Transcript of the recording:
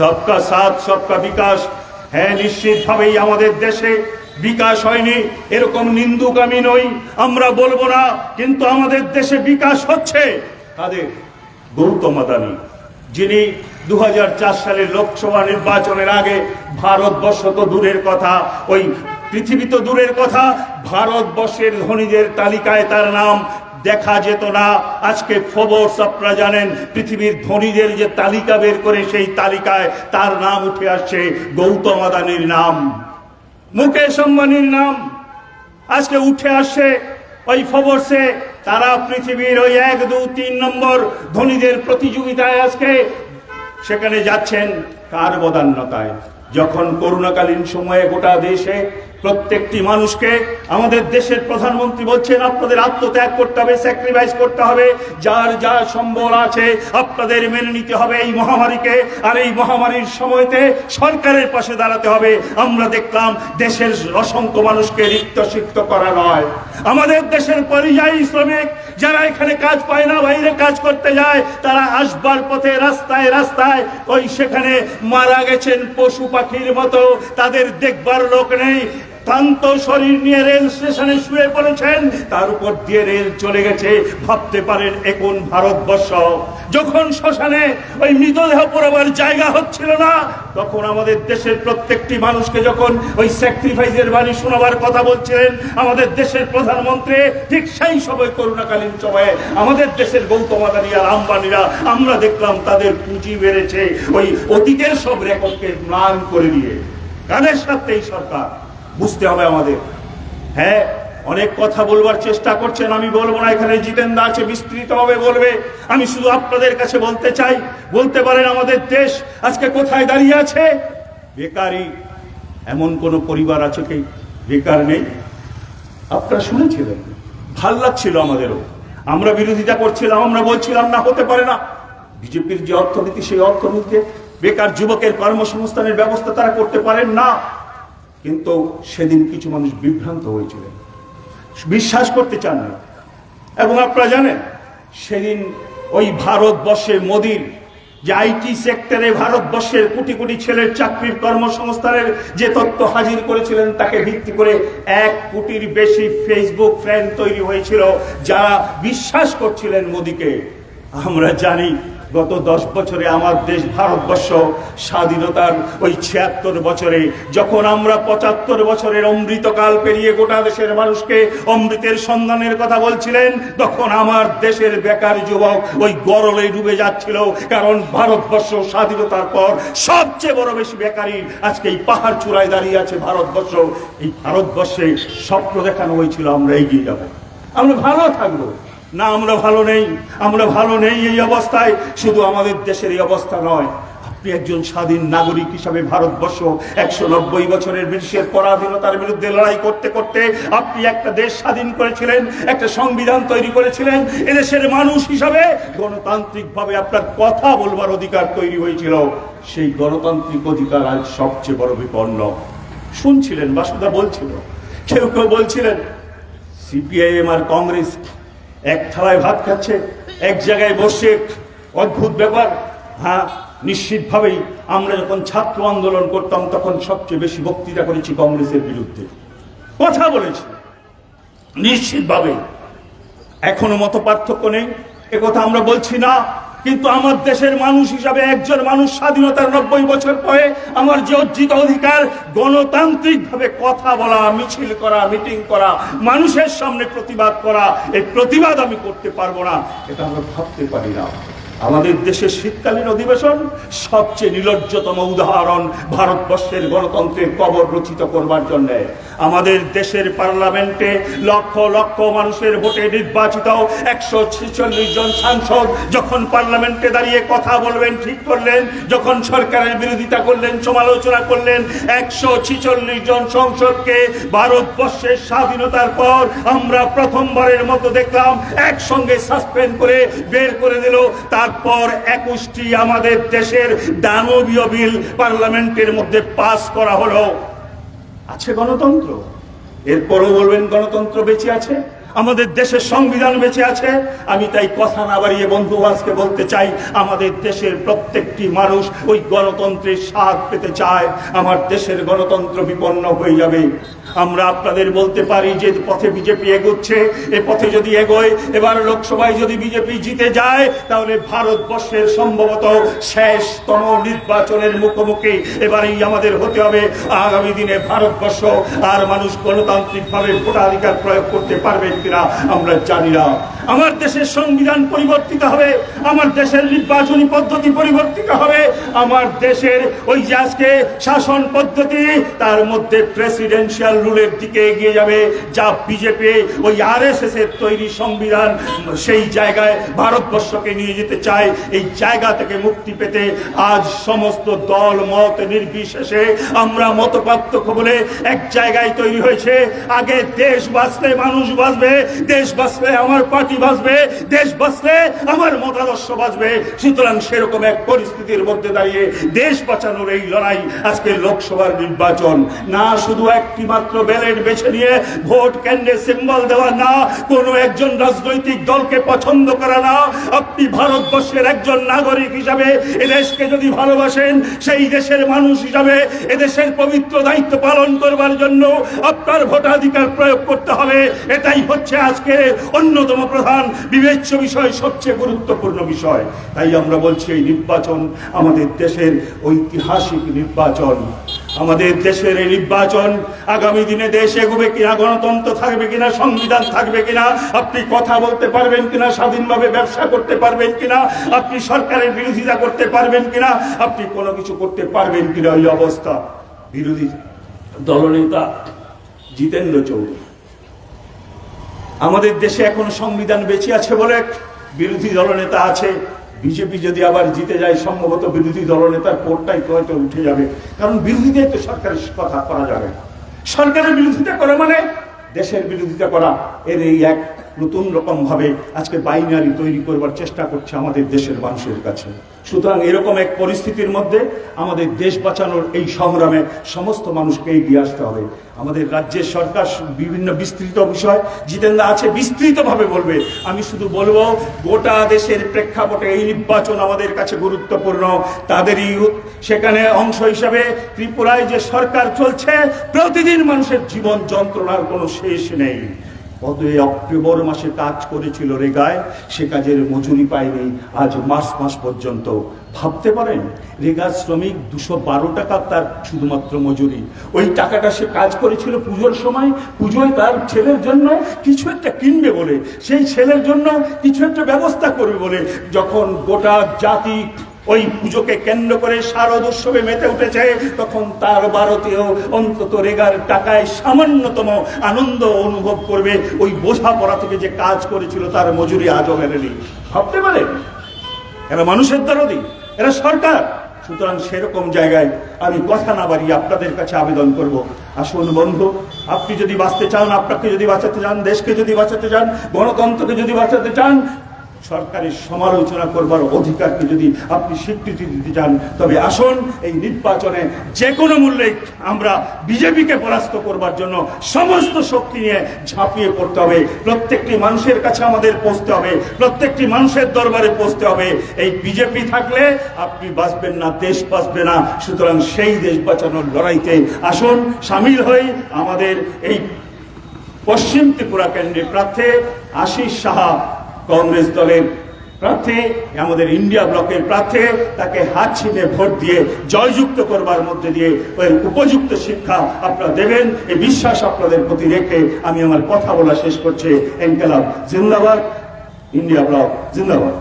সবকা সাথ, সবকা বিকাশ। হ্যাঁ নিশ্চিতভাবেই আমাদের দেশে বিকাশ হয়নি। এরকম নিন্দুক আমি নই। আমরা বলব না, কিন্তু আমাদের দেশে বিকাশ হচ্ছে। তাদের গৌতম আদানি, যিনি দু হাজার চার সালের লোকসভা নির্বাচনের আগে ভারতবর্ষ তো দূরের কথা, ওই পৃথিবী তো দূরের কথা, ভারতবর্ষের ধনীদের তালিকায় তার নাম দেখা যেত না। আজকে ফোবর্স, আপনারা জানেন, পৃথিবীর ধনীদের যে তালিকা বের করে সেই তালিকায় তার নাম উঠে আসছে, গৌতম আদানির নাম। মুকেশ আম্বানির নাম। আজকে উঠে আসছে ওই ফোবর্সে। তারা পৃথিবীর ওই এক, দু, তিন নম্বর ধনীদের প্রতিযোগিতায় আজকে সেখানে যাচ্ছেন কার বদান্যতায়? যখন করোনাকালীন সময়ে গোটা দেশে প্রত্যেকটি মানুষকে আমাদের দেশের প্রধানমন্ত্রী বলছেন, আপনাদের আত্মত্যাগ করতে হবে স্যাক্রিফাইস করতে হবে, যার যা সম্বল আছে আপনাদের মেনে নিতে হবে এই মহামারীকে, আর এই মহামারীর সময়তে সরকারের পাশে দাঁড়াতে হবে। আমরা দেখলাম দেশের অসংখ্য মানুষকে রিক্ত সিক্ত করা নয়। আমাদের দেশের পরিযায়ী শ্রমিক যারা এখানে কাজ পায় না, বাইরে কাজ করতে যায়, তারা আসবার পথে রাস্তায় রাস্তায় ওই সেখানে মারা গেছেন পশু পাখির মতো, তাদের দেখবার লোক নেই। ক্লান্ত শরীর নিয়ে রেল স্টেশনে শুয়ে পড়েছেন। তার উপর দিয়ে রেল চলে গেছে। ভাবতে পারেন এখন ভারতবর্ষ। যখন শ্মশানে ওই মৃতদেহ পড়াবার জায়গা হচ্ছিল না, তখন আমাদের দেশের প্রত্যেকটি মানুষকে যখন ওই স্যাক্রিফাইসের বাণী শোনাবার কথা বলছিলেন, আমাদের দেশের প্রধানমন্ত্রী, ঠিক সেই সময় করোনাকালীন সময়ে আমাদের দেশের গৌতম আদানি আর আম্বানিরা, আমরা দেখলাম তাদের পুঁজি বেড়েছে। ওই অতীতের সব রেকর্ডকে ম্লান করে দিয়ে। কাদের সাথে এই সরকার। বুঝতে হবে আমাদের। হ্যাঁ অনেক কথা বলবার চেষ্টা করছেন, আমি বলব না, এখানে জিতেন্দা আছে, বিস্তৃত হবে বলবে। আমি শুধু আপনাদের কাছে বলতে চাই, বলতে পারেন আমাদের দেশ আজকে কোথায় দাঁড়িয়ে আছে? বেকারি, এমন কোন পরিবার আছে কি বেকার নেই? আপনারা শুনেছিলেন, ভালো লাগছিল আমাদেরও। আমরা বিরোধিতা করছিলাম, আমরা বলছিলাম, না, হতে পারে না। বিজেপির যে অর্থনীতি, সেই অর্থনীতিতে বেকার যুবকের কর্মসংস্থানের ব্যবস্থা তারা করতে পারেন না। কিন্তু সেদিন কিছু মানুষ বিভ্রান্ত হয়েছিলেন। বিশ্বাস করতে চান না। এবং আপনারা জানেন, সেদিন ওই ভারতবর্ষে মোদির যে আইটি সেক্টরে ভারতবর্ষের কোটি কোটি ছেলের চাকরির কর্মসংস্থানের যে তথ্য হাজির করেছিলেন, তাকে ভিত্তি করে এক কোটির বেশি ফেসবুক ফ্রেন্ড তৈরি হয়েছিল, যারা বিশ্বাস করছিলেন মোদিকে। আমরা জানি গত দশ বছরে আমার দেশ ভারতবর্ষ স্বাধীনতার ওই ছিয়াত্তর বছরে, যখন আমরা পঁচাত্তর বছরের অমৃতকাল পেরিয়ে গোটা দেশের মানুষকে অমৃতের সন্ধানের কথা বলছিলেন, তখন আমার দেশের বেকার যুবক ওই গরলে ডুবে যাচ্ছিল, কারণ ভারতবর্ষ স্বাধীনতার পর সবচেয়ে বড় বেশি বেকারি আজকে এই পাহাড় চূড়ায় দাঁড়িয়ে আছে ভারতবর্ষ। এই ভারতবর্ষে স্বপ্ন দেখানো হয়েছিল, আমরা এগিয়ে যাব। আমরা ভালো থাকব। না, আমরা ভালো নেই, আমরা ভালো নেই এই অবস্থায়, শুধু আমাদের দেশের এই অবস্থা নয়। আপনি একজন স্বাধীন নাগরিক হিসাবে ভারতবর্ষ একশো নব্বই বছরের ব্রিটিশের পরাধীনতার বিরুদ্ধে লড়াই করতে করতে আপনি একটা দেশ স্বাধীন করেছিলেন, একটা সংবিধান তৈরি করেছিলেন, এদেশের মানুষ হিসাবে গণতান্ত্রিকভাবে আপনার কথা বলবার অধিকার তৈরি হয়েছিল। সেই গণতান্ত্রিক অধিকার আজ সবচেয়ে বড় বিপন্ন। শুনছিলেন, বাসুদা বলছিল, কেউ কেউ বলছিলেন, সিপিআইএম আর কংগ্রেস এক থালায় ভাত খাচ্ছে, এক জায়গায় বসে অদ্ভুত ব্যাপার। হ্যাঁ নিশ্চিতভাবেই আমরা যখন ছাত্র আন্দোলন করতাম, তখন সবচেয়ে বেশি বক্তৃতা করেছি কংগ্রেসের বিরুদ্ধে। কথা বলেছি। নিশ্চিতভাবে এখনও মত পার্থক্য নেই। একথা আমরা বলছি না কিন্তু আমার দেশের মানুষ হিসাবে একজন মানুষ স্বাধীনতার নব্বই বছর পরে আমার যে অর্জিত অধিকার গণতান্ত্রিক ভাবে কথা বলা, মিছিল করা, মিটিং করা, মানুষের সামনে প্রতিবাদ করা, এই প্রতিবাদ আমি করতে পারব না, এটা আমরা ভাবতে পারি না। আমাদের দেশের শীতকালীন অধিবেশন সবচেয়ে নির্লজ্জতম উদাহরণ ভারতবর্ষের গণতন্ত্রের কবর রচিত করবার জন্য। আমাদের দেশের পার্লামেন্টে লক্ষ লক্ষ মানুষের ভোটে নির্বাচিত একশো ছেচল্লিশ জন সাংসদ যখন পার্লামেন্টে দাঁড়িয়ে কথা বলবেন, ঠিক করলেন, যখন সরকারের বিরোধিতা করলেন, সমালোচনা করলেন, একশো ছেচল্লিশ জন সংসদকে ভারতবর্ষের স্বাধীনতার পর আমরা প্রথমবারের মতো দেখলাম, একসঙ্গে সাসপেন্ড করে বের করে দিল তারপর একুশটি আমাদের দেশের দানবীয় বিল পার্লামেন্টের মধ্যে পাস করা হলো। আছে গণতন্ত্র? এরপরও বলবেন গণতন্ত্র বেঁচে আছে? আমাদের দেশের সংবিধান বেঁচে আছে? আমি তাই কথা না বাড়িয়ে বন্ধু আজকে বলতে চাই, আমাদের দেশের প্রত্যেকটি মানুষ ওই গণতন্ত্রের স্বাদ পেতে চায়। আমার দেশের গণতন্ত্র বিপন্ন হয়ে যাবে। আমরা আপনাদের বলতে পারি যে পথে বিজেপি এগোচ্ছে, এ পথে যদি এগোয়, এবার লোকসভায় যদি বিজেপি জিতে যায়, তাহলে ভারতবর্ষের সম্ভবত শেষতম নির্বাচনের মুখোমুখি এবারেই আমাদের হতে হবে। আগামী দিনে ভারতবর্ষ আর মানুষ গণতান্ত্রিকভাবে ভোটাধিকার প্রয়োগ করতে পারবে কিনা আমরা জানি না। আমার দেশের সংবিধান পরিবর্তিত হবে, আমার দেশের নির্বাচনী পদ্ধতি পরিবর্তিত হবে, আমার দেশের ওই যে আজকে শাসন পদ্ধতি, তার মধ্যে প্রেসিডেন্সিয়াল রুলের দিকে এগিয়ে যাবে, যা বিজেপি ওই আর এর তৈরি সংবিধান সেই জায়গায় ভারতবর্ষকে নিয়ে যেতে চায়। এই জায়গা থেকে মুক্তি পেতে আজ সমস্ত দল, মত নির্বিশেষে আমরা মত পার্থক্য বলে এক জায়গায় তৈরি হয়েছে। আগে দেশ বাঁচলে মানুষ বাঁচবে, দেশ বাঁচলে আমার পার্টি বাঁচবে, দেশ বাঁচলে আমার মতাদর্শ বাঁচবে। সুতরাং সেরকম এক পরিস্থিতির মধ্যে দাঁড়িয়ে দেশ বাঁচানোর এই লড়াই আজকে লোকসভার নির্বাচন। না শুধু একটি মাত্র ব্যালেট বেছে নিয়ে ভোট কেন্দ্রে সিম্বল দেওয়া না, কোনো একজন রাজনৈতিক দলকে পছন্দ করা না। আপনি ভারতবর্ষের একজন নাগরিক হিসাবে এদেশকে যদি ভালোবাসেন, সেই দেশের মানুষ হিসাবে এদেশের পবিত্র দায়িত্ব পালন করবার জন্য আপনার ভোটাধিকার প্রয়োগ করতে হবে। এটাই হচ্ছে আজকে অন্যতম প্রধান বিবেচ্য বিষয়, সবচেয়ে গুরুত্বপূর্ণ বিষয়। তাই আমরা বলছি এই নির্বাচন আমাদের দেশের ঐতিহাসিক নির্বাচন। আমাদের দেশের এই নির্বাচন আগামী দিনে দেশ এগোবে কিনা, গণতন্ত্র থাকবে কিনা, সংবিধান থাকবে কিনা, আপনি কথা বলতে পারবেন কিনা, স্বাধীনভাবে ব্যবসা করতে পারবেন কিনা, আপনি সরকারের বিরোধিতা করতে পারবেন কিনা, আপনি কোনো কিছু করতে পারবেন কিনা ওই অবস্থা। বিরোধী দলনেতা জিতেন্দ্র চৌধুরী। আমাদের দেশে এখন সংবিধান বেঁচে আছে বলে বিরোধী দলনেতা আছে। বিজেপি যদি আবার জিতে যায়, সম্ভবত বিরোধী দলনেতার কোর্টটাই হয়তো উঠে যাবে। কারণ বিরোধীদের তো সরকারের কথা করা যাবে না। সরকারের বিরোধিতা করা মানে দেশের বিরোধিতা করা। এর এই এক নতুন রকম ভাবে আজকে বাইনারি তৈরি করবার চেষ্টা করছে আমাদের দেশের মানুষের কাছে। সুতরাং এরকম এক পরিস্থিতির মধ্যে আমাদের দেশ বাঁচানোর এই সংগ্রামে সমস্ত মানুষকে এগিয়ে আসতে হবে। আমাদের রাজ্যের সরকার বিভিন্ন বিস্তৃত বিষয় জিতেন্দা আছে, বিস্তৃতভাবে বলবে। আমি শুধু বলব, গোটা দেশের প্রেক্ষাপটে এই নির্বাচন আমাদের কাছে গুরুত্বপূর্ণ। তাদেরই সেখানে অংশ হিসাবে ত্রিপুরায় যে সরকার চলছে, প্রতিদিন মানুষের জীবন যন্ত্রণার কোনো শেষ নেই। গত এই অক্টোবর মাসে কাজ করেছিল রেগায়, সে কাজের মজুরি পায়নি, আজ মাস মাস পর্যন্ত। ভাবতে পারেন রেগার শ্রমিক দুশো বারো টাকা তার শুধুমাত্র মজুরি। ওই টাকাটা সে কাজ করেছিল পুজোর সময়, পুজোয় তার ছেলের জন্য কিছু একটা কিনবে বলে। সেই ছেলের জন্য কিছু একটা ব্যবস্থা করবে বলে। যখন গোটা জাতি ওই পুজোকে কেন্দ্র করে শারদ উৎসবে মেতে উঠেছে, তখন তার ভারতীয় অন্তত রেগার টাকায় সামান্যতম আনন্দ অনুভব করবে। ওই বোঝাপড়া থেকে যে কাজ করেছিল, তার মজুরি আজও মেলেনি। ভাবতে পারে? এরা মানুষের দরদি, এরা সরকার। সুতরাং সেরকম জায়গায় আমি কথা না বাড়িয়ে আপনাদের কাছে আবেদন করব। আসুন বন্ধু, আপনি যদি বাঁচতে চান, আপনাকে যদি বাঁচাতে চান, দেশকে যদি বাঁচাতে চান, গণতন্ত্রকে যদি বাঁচাতে চান সরকারের সমালোচনা করবার অধিকারকে যদি আপনি স্বীকৃতি দিতে চান, তবে আসুন, এই নির্বাচনে যে কোনো মূল্যে আমরা বিজেপিকে পরাস্ত করবার জন্য সমস্ত শক্তি নিয়ে ঝাঁপিয়ে পড়তে হবে। প্রত্যেকটি মানুষের কাছে আমাদের পৌঁছতে হবে, প্রত্যেকটি মানুষের দরবারে পৌঁছতে হবে। এই বিজেপি থাকলে আপনি বাঁচবেন না, দেশ বাঁচবে না। সুতরাং সেই দেশ বাঁচানোর লড়াইতে আসুন, সামিল হই আমাদের এই পশ্চিম ত্রিপুরা কেন্দ্রের প্রার্থী আশিস সাহা। কংগ্রেস দলের প্রার্থী, আমাদের ইন্ডিয়া ব্লকের প্রার্থী, তাকে হাত ছিনে ভোট দিয়ে জয়যুক্ত করবার মধ্যে দিয়ে ওই উপযুক্ত শিক্ষা আপনারা দেবেন। এই বিশ্বাস আপনাদের প্রতি রেখে আমি আমার কথা বলা শেষ করছি। এনকেলাব জিন্দাবাদ, ইন্ডিয়া ব্লক জিন্দাবাদ।